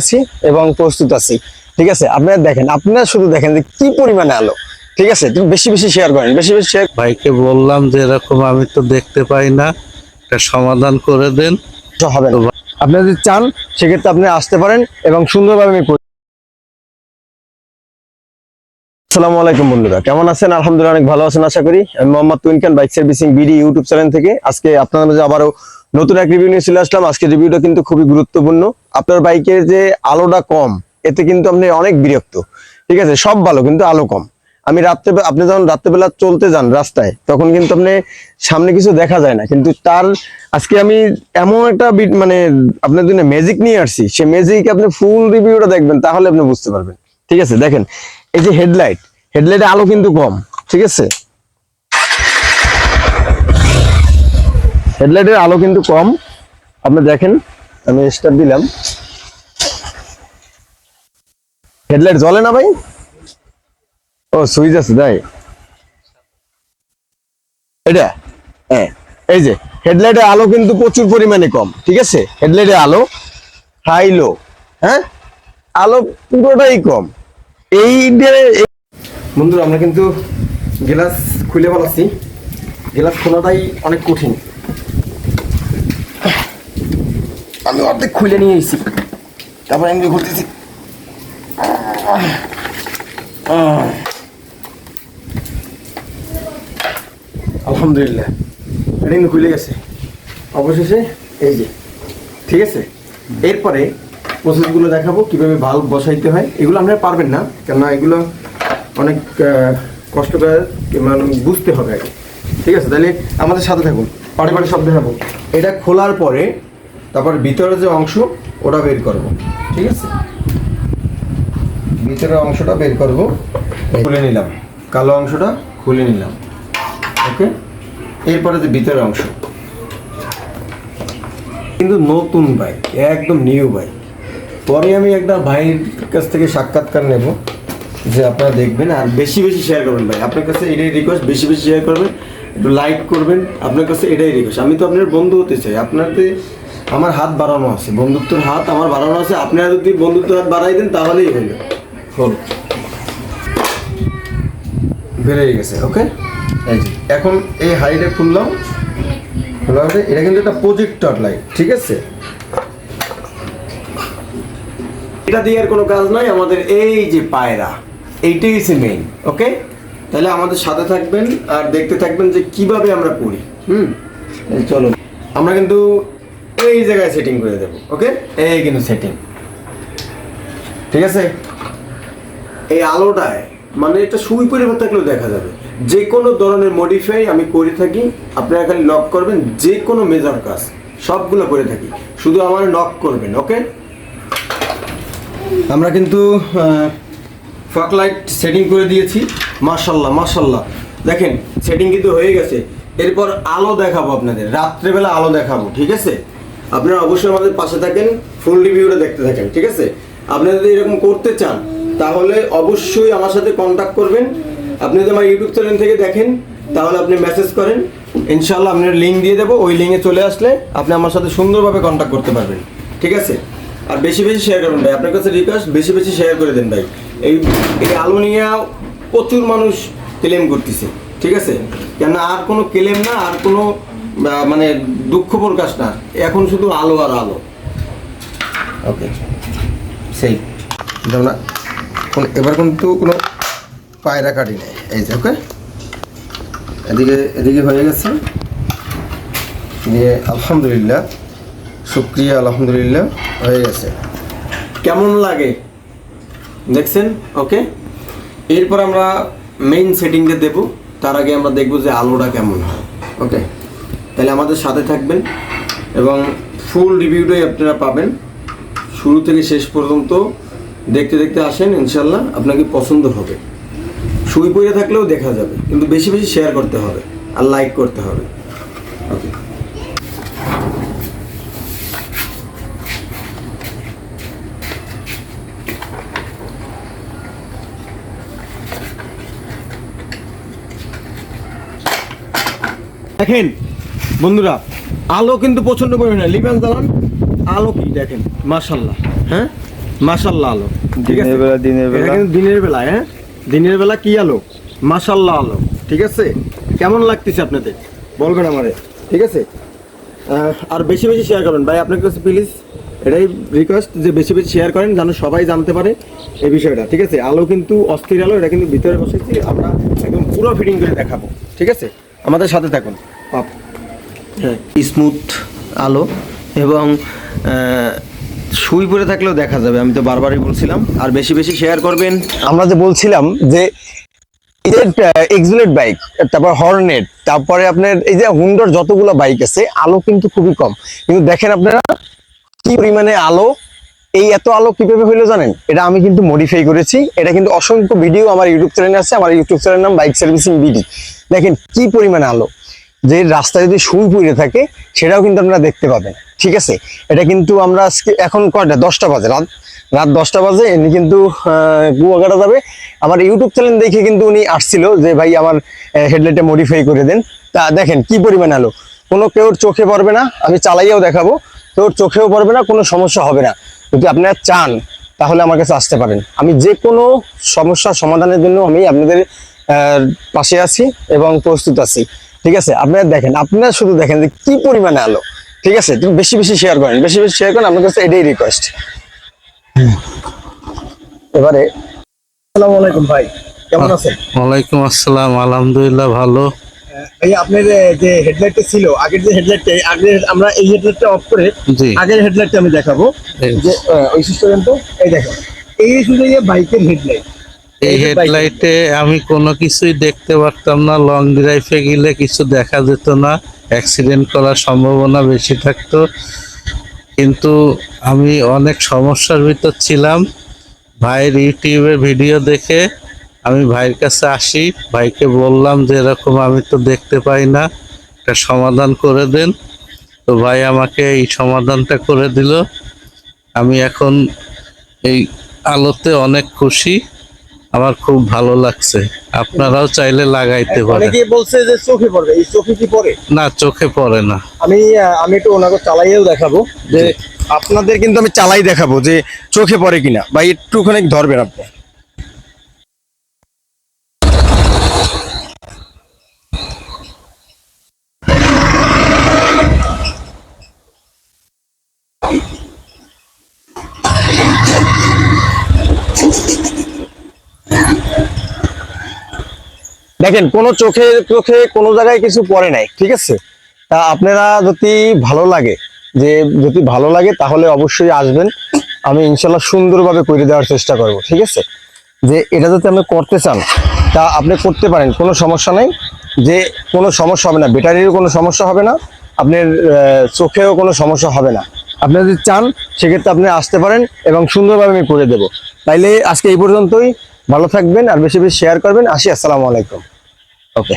আছি এবং প্রস্তুত আছি। ঠিক আছে? আপনারা দেখেন আপনারা শুধু দেখেন যে কি পরিমাণে আলো। ঠিক আছে? তুমি বেশি বেশি শেয়ার করেন বেশি বেশি শেয়ার ভাইকে বললাম যে এরকম আমি তো দেখতে পাই না। একটা সমাধান করে দেন। হবে না। আপনি যদি চান সেক্ষেত্রে আপনি আসতে পারেন এবং সুন্দরভাবে আমি আসসালামু আলাইকুম বন্ধুরা কেমন আছেন? আলহামদুলিল্লাহ অনেক ভালো আছেন আশা করি। আমি Mohammad তুইনকান bike servicing BD YouTube channel থেকে। আজকে আপনাদের মাঝে আবারও নতুন এক রিভিউ নিয়ে চলে আসলাম। আজকে রিভিউটা কিন্তু খুবই গুরুত্বপূর্ণ। আপনার বাইকের যে আলোটা কম, এতে কিন্তু আপনি অনেক বিরক্ত। ঠিক আছে? সব ভালো, কিন্তু আলো কম। আমি রাত্রে, আপনি যখন রাত্রেবেলা চলতে যান রাস্তায়, তখন কিন্তু আপনি সামনে কিছু দেখা যায় না। কিন্তু তার, আজকে আমি এমন একটা মানে আপনার জন্য ম্যাজিক নিয়ে আসছি। সে ম্যাজিক আপনি ফুল রিভিউটা দেখবেন, তাহলে আপনি বুঝতে পারবেন। ঠিক আছে? দেখেন, এই যে হেডলাইট হেডলাইটে আলো কিন্তু কম। ঠিক আছে? হেডলাইটের আলো কিন্তু কম। আপনি দেখেন আমি স্টার্ট দিলাম। হেডলাইট জ্বলে না ভাই? ও সুইচ আছে, তাই? এটা? হ্যাঁ এই যে হেডলাইটের আলো কিন্তু প্রচুর পরিমাণে কম, ঠিক আছে? হেডলাইটের আলো হাই লো হ্যাঁ? আলো পুরোটাই কম। এই বন্ধুরা, আমরা কিন্তু গ্লাস খুলে বলাচ্ছি গ্লাস খোলাটাই অনেক কঠিন। আমি অর্ধেক খুলে নিয়ে এসেছি। তারপর আমি ঘুরতেছি। আলহামদুলিল্লাহ। এটা খুলে গেছে। অবশেষে এই যে, ঠিক আছে? এরপরে প্রসেসগুলো দেখাবো, কীভাবে ভাল্ব বসাইতে হয়। এগুলো আপনারা পারবেন না, কেননা এগুলো অনেক কষ্টকর কিংবা বুঝতে হবে আগে। ঠিক আছে? তাহলে আমাদের সাথে থাকুন। পাড়ে পাড়ে সব দেখাবো। এটা খোলার পরে তারপর ভিতরে যে অংশ, ওটা বের করব। ঠিক আছে? ভিতরের অংশটা বের করব। খুলে নিলাম। কালো অংশটা খুলে নিলাম। ওকে? এরপরে যে ভিতরের অংশ। কিন্তু নতুন বাইক একদম নিউ বাইক পরে আমি একটা ভাইয়ের কাছ থেকে সাক্ষাৎকার নেব, যে আপনারা দেখবেন, আর বেশি বেশি শেয়ার করবেন ভাই। আপনার কাছে এটাই রিকোয়েস্ট বেশি বেশি শেয়ার করবেন, একটু লাইক করবেন, আপনার কাছে এটাই রিকোয়েস্ট আমি তো আপনার বন্ধু হতে চাই। আপনাতে আমার হাত বাড়ানো আছে বন্ধুত্বর হাত আমার বাড়ানো আছে আপনারা যদি বন্ধুত্বের হাত বাড়াই দেন তাহলেই হইল। হল বেড়ে গেছে ওকে এই যে। এখন এই হাইটে খুললাম খোলা এটা কিন্তু একটা প্রজেক্টর লাইট ঠিক আছে? এটা দিয়ে আর কোনো কাজ নাই আমাদের এই যে পায়রা এইটাই হচ্ছে মেইন ওকে তাহলে আমাদের সাথে থাকবেন আর দেখতে থাকবেন যে কীভাবে আমরা করি হুম? চলো। আমরা কিন্তু এই জায়গায় সেটিং করে দেবো ওকে এই কিন্তু সেটিং ঠিক আছে? এই আলোটায় মানে এটা সুই পরিবার থাকলেও দেখা যাবে। যে কোনো ধরনের মডিফাই আমি করে থাকি, আপনারা খালি লক করবেন যে কোনো মেজার কাজ, সবগুলো করে থাকি। শুধু আমার লক করবেন ওকে আমরা কিন্তু ফক লাইট সেটিং করে দিয়েছি। মার্শাল্লাহ মার্শাল্লাহ দেখেন সেটিং কিন্তু হয়ে গেছে। এরপর আলো দেখাবো আপনাদের। রাত্রেবেলা আলো দেখাবো, ঠিক আছে? আপনারা অবশ্যই আমাদের পাশে থাকেন ফুল রিভিউটা দেখতে থাকেন, ঠিক আছে? আপনারা যদি এরকম করতে চান, তাহলে অবশ্যই আমার সাথে কন্ট্যাক্ট করবেন। আপনি যদি আমার ইউটিউব চ্যানেল থেকে দেখেন, তাহলে আপনি মেসেজ করেন। ইনশাল্লাহ আপনার লিঙ্ক দিয়ে দেবো। ওই লিঙ্কে চলে আসলে আপনি আমার সাথে সুন্দরভাবে কন্ট্যাক্ট করতে পারবেন, ঠিক আছে? আর বেশি বেশি শেয়ার করবেন ভাই। আপনার কাছে রিকোয়েস্ট বেশি বেশি শেয়ার করে দেন ভাই। এই এই আলো নিয়ে প্রচুর মানুষ ক্লেম করতেছে, ঠিক আছে? কেন আর কোনো ক্লেম না, আর কোনো মানে দুঃখ প্রকাশ না। এখন শুধু আলো আর আলো। ওকে সেই যেমন কোন- এবার কিন্তু কোনো পায়রা কাটি নেই। এই যে ওকে এদিকে এদিকে হয়ে গেছে। দিয়ে আলহামদুলিল্লাহ শুক্রিয়া আলহামদুলিল্লাহ হয়ে গেছে। কেমন লাগে? দেখছেন? ওকে এরপর আমরা মেইন সেটিংটা দেব। তার আগে আমরা দেখব যে আলোটা কেমন হয়। ওকে তাহলে আমাদের সাথে থাকবেন এবং ফুল রিভিউটাই আপনারা পাবেন। শুরু থেকে শেষ পর্যন্ত দেখতে দেখতে আসেন ইনশাল্লাহ আপনাকে পছন্দ হবে। শুই পড়ে থাকলেও দেখা যাবে, কিন্তু বেশি বেশি শেয়ার করতে হবে আর লাইক করতে হবে। ওকে দেখেন বন্ধুরা আলো কিন্তু প্রচণ্ড পরিমাণে লিবান জ্বালান আলো কি দেখেন? মার্শাল্লাহ হ্যাঁ? মাশাল্লাহ আলো ঠিক আছে? দিনের বেলা দিনের বেলা। কিন্তু দিনের বেলা হ্যাঁ? দিনের বেলা কি আলো? মাশাল্লাহ আলো ঠিক আছে? কেমন লাগতেছে আপনাদের? বলবেন আমারে ঠিক আছে? আর বেশি বেশি শেয়ার করবেন ভাই আপনার কাছে প্লিজ এটাই রিকোয়েস্ট যে বেশি বেশি শেয়ার করেন যেন সবাই জানতে পারে এই বিষয়টা ঠিক আছে? আলো কিন্তু অস্থির আলো এটা কিন্তু ভিতরে বসেছি আমরা একদম পুরো ফিটিং করে দেখাবো ঠিক আছে? আমাদের সাথে থাকুন। আপ স্মুথ আলো এবং শুই পরে থাকলেও দেখা যাবে আমি তো বারবারই বলছিলাম। আর বেশি বেশি শেয়ার করবেন। আমরা যে বলছিলাম যে এক্সুলেট বাইক তারপর হর্নেট তারপরে আপনার এই যে হুন্ডার যতগুলো বাইক আছে আলো কিন্তু খুবই কম। কিন্তু দেখেন আপনারা কি পরিমাণে আলো এই এত আলো কীভাবে হইল জানেন? এটা আমি কিন্তু মডিফাই করেছি। এটা কিন্তু অসংখ্য ভিডিও আমার ইউটিউব চ্যানেলে আছে আমার ইউটিউব চ্যানেলের নাম বাইক সার্ভিসিং বিডি দেখেন কি পরিমাণে আলো। যে রাস্তায় যদি সুই পড়ে থাকে, সেটাও কিন্তু আপনারা দেখতে পাবেন। ঠিক আছে? এটা কিন্তু আমরা আজকে, এখন কয়টা? দশটা বাজে। রাত রাত দশটা বাজে, এমনি কিন্তু গুয়াঘাটা যাবে। আমার ইউটিউব চ্যানেল দেখে কিন্তু উনি আসছিল যে, ভাই, আমার হেডলাইটে মডিফাই করে দেন। তা দেখেন, কি পরিমাণ আলো? কোনো কেউর চোখে পড়বে না, আমি চালাইয়াও দেখাবো। কেউর চোখেও পড়বে না, কোনো সমস্যা হবে না। যদি আপনারা চান, তাহলে আমার কাছে আসতে পারেন। আমি যে কোনো সমস্যার সমাধানের জন্য আমি আপনাদের পাশে আছি এবং প্রস্তুত আছি। ঠিক আছে? আপনারা দেখেন আপনারা শুধু দেখেন যে কি পরিমাণে আলো। ঠিক আছে? তুমি বেশি বেশি শেয়ার করেন। বেশি বেশি শেয়ার করেন আপনার কাছে এটাই রিকোয়েস্ট এবারে আসসালামু আলাইকুম ভাই কেমন আছেন? ওয়ালাইকুম আসসালাম আলহামদুলিল্লাহ ভালো। এই আপনার যে হেডলাইটটা ছিল আগের যে হেডলাইটটা আগের আমরা এই হেডলাইটটা অফ করে জি। আগের হেডলাইটটা আমি দেখাবো। যে ওই সিস্টেম তো এই দেখো এই শুধু বাইকের হেডলাইট এই হেডলাইটে আমি কোনো কিছুই দেখতে পারতাম না। লং ড্রাইভে গেলে কিছু দেখা যেত না। অ্যাক্সিডেন্ট করার সম্ভাবনা বেশি থাকতো। কিন্তু আমি অনেক সমস্যার ভিতর ছিলাম। ভাইয়ের ইউটিউবে ভিডিও দেখে আমি ভাইয়ের কাছে আসি। ভাইকে বললাম যে এরকম আমি তো দেখতে পাই না। একটা সমাধান করে দেন। তো ভাই আমাকে এই সমাধানটা করে দিল। আমি এখন এই আলোতে অনেক খুশি। আমার খুব ভালো লাগছে। আপনারাও চাইলে লাগাইতে পারেন। অনেকে বলছে যে চোখে পড়বে। এই চোখে কি পড়ে? না চোখে পড়ে না। আমি আমি একটু ওনাকে চালাইয়েও দেখাবো যে আপনাদের কিন্তু আমি চালাই দেখাবো যে চোখে পড়ে কিনা। বা একটুখানি ধরবেন আপনি। দেখেন, কোনো চোখে চোখে কোনো জায়গায় কিছু পড়ে নাই, ঠিক আছে? তা আপনারা যদি ভালো লাগে, যে যদি ভালো লাগে, তাহলে অবশ্যই আসবেন। আমি ইনশাল্লাহ সুন্দরভাবে করে দেওয়ার চেষ্টা করব, ঠিক আছে? যে এটা যদি আপনি করতে চান, তা আপনি করতে পারেন, কোনো সমস্যা নেই। যে কোনো সমস্যা হবে না, ব্যাটারিরও কোনো সমস্যা হবে না, আপনার চোখেও কোনো সমস্যা হবে না। আপনি যদি চান, সেক্ষেত্রে আপনি আসতে পারেন এবং সুন্দরভাবে আমি করে দেবো। তাইলে আজকে এই পর্যন্তই। ভালো থাকবেন আর বেশি বেশি শেয়ার করবেন। আসি, আসসালামু আলাইকুম। ওকে